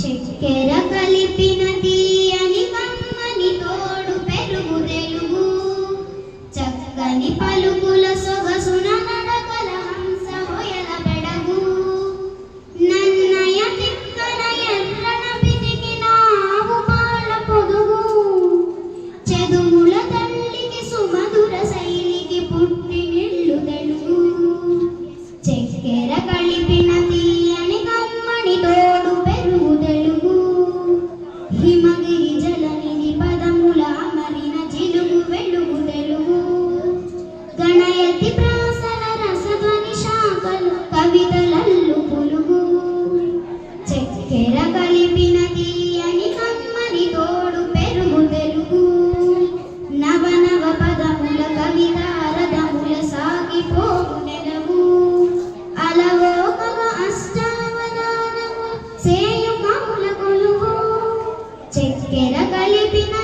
చక్కెర కలిపిన తీయని కమ్మని తోడు పెరుగు తెలుగు చక్కని పలుకుల సొగసున నడకల పెడగు. నన్నయ తిక్కన ఎర్రన పితికిన ఆవు పాల సుమధుర శైలికి పుట్టి నిల్లు తెలుగు. చక్కెర కలిపిన హిమగిరి జలనిధి పదముల అమరిన జిలుగు వెలుగు తెలుగు గణయతి ప్రాసల రసధ్వని శాఖలు కవితలల్లు పులుగు. చక్కెర కలిపిన తీయని కమ్మని చక్కెర కలిపిన